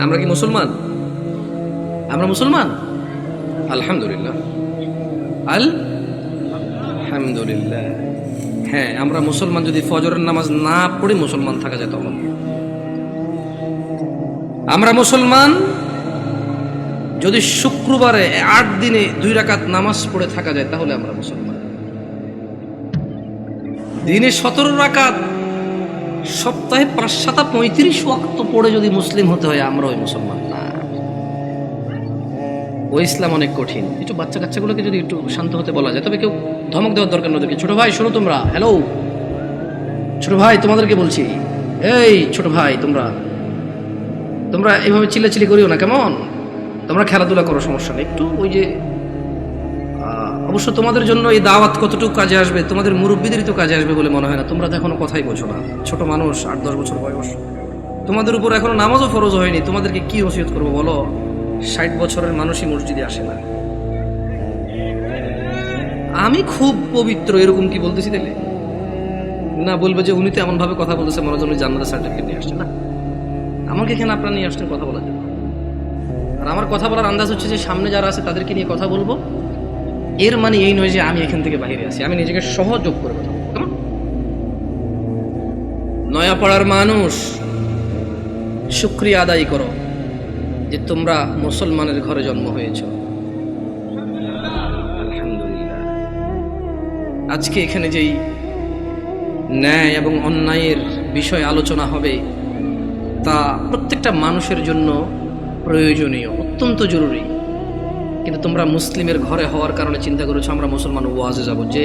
আমরা কি মুসলমান? আমরা মুসলমান? আলহামদুলিল্লাহ। আল? আলহামদুলিল্লাহ। হ্যাঁ আমরা মুসলমান যদি ফজরের নামাজ না পড়ে, মুসলমান থাকা যায় তখন। আমরা মুসলমান যদি শুক্রবারে আট দিনে দুই রাকাত নামাজ পড়ে থাকা যায়, তাহলে আমরা মুসলমান। দিনে সতেরো রাকাত সপ্তাহে পাঁচ সাতা পঁয়ত্রিশ ওয়াক্ত পড়ে যদি মুসলিম হতে হয় আমরা ওই মুসলমান না। ও ইসলাম অনেক কঠিন। একটু বাচ্চা কাচ্চাগুলোকে যদি একটু শান্ত হতে বলা যায়, তবে কেউ ধমক দেওয়ার দরকার না ওদেরকে। ছোট ভাই, শোনো তোমরা। হ্যালো ছোট ভাই, তোমাদেরকে বলছি। এই ছোট ভাই, তোমরা। তোমরা এইভাবে চিল্লাচিল্লি করিও না, কেমন? তোমরা খেলাধুলা করো, সমস্যা নেই। একটু ওই যে অবশ্য তোমাদের জন্য এই দাওয়াত কতটুকু কাজে আসবে? তোমাদের মুরব্বীদেরই তো কাজে আসবে বলে মনে হয় না। তোমরা তো এখনও কথাই বোঝো না। ছোট মানুষ, আট, দশ বছর বয়স। তোমাদের উপর এখনও নামাজও ফরজ হয়নি। তোমাদেরকে কি ওসিয়ত করব বলো? ষাট বছরের মানুষই মসজিদে আসে না। আমি খুব পবিত্র, এরকম কি বলতেছি তাহলে না, বলবে যে উনি তো এমন ভাবে কথা বলতেছে, মনে উনি জান্নাতের সার্টিফিকেট নিয়ে আসছে। না। আমাকে এখানে আপনার নিয়ে আসছেন কথা বলার জন্য? আর আমার কথা বলার আন্দাজ হচ্ছে যে সামনে যারা আছে তাদেরকে নিয়ে কথা বলব। এর মানে এই নয় যে আমি এখান থেকে বাইরে আছি। আমি নিজেকে সহযোগ করে কথা বলব কেমন নয়াপাড়ার মানুষ, শুক্রিয়া আদায় করো যে তোমরা মুসলমানের ঘরে জন্ম হয়েছ। আজকে এখানে যেই ন্যায় এবং অন্যায়ের বিষয় আলোচনা হবে, তা প্রত্যেকটা মানুষের জন্য প্রয়োজনীয়, অত্যন্ত জরুরি। কিন্তু তোমরা মুসলিমের ঘরে হওয়ার কারণে চিন্তা করেছ, আমরা মুসলমান ওয়াজে যাব। যে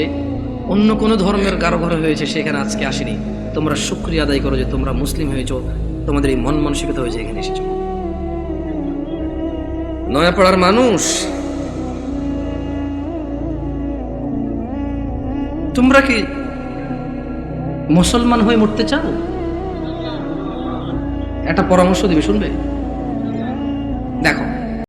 অন্য কোনো ধর্মের কারও ঘরে হয়েছে সেখানে আজকে আসেনি। তোমরা শুক্রিয়া আদায় করো যে তোমরা মুসলিম হয়েছো, তোমাদের এই মন মানসিকতা হয়েছে, এখানে এসেছ। নয়াপাড়ার মানুষ, তোমরা কি মুসলমান হয়ে মরতে চাও? একটা পরামর্শ দিবে, শুনবে? দেখো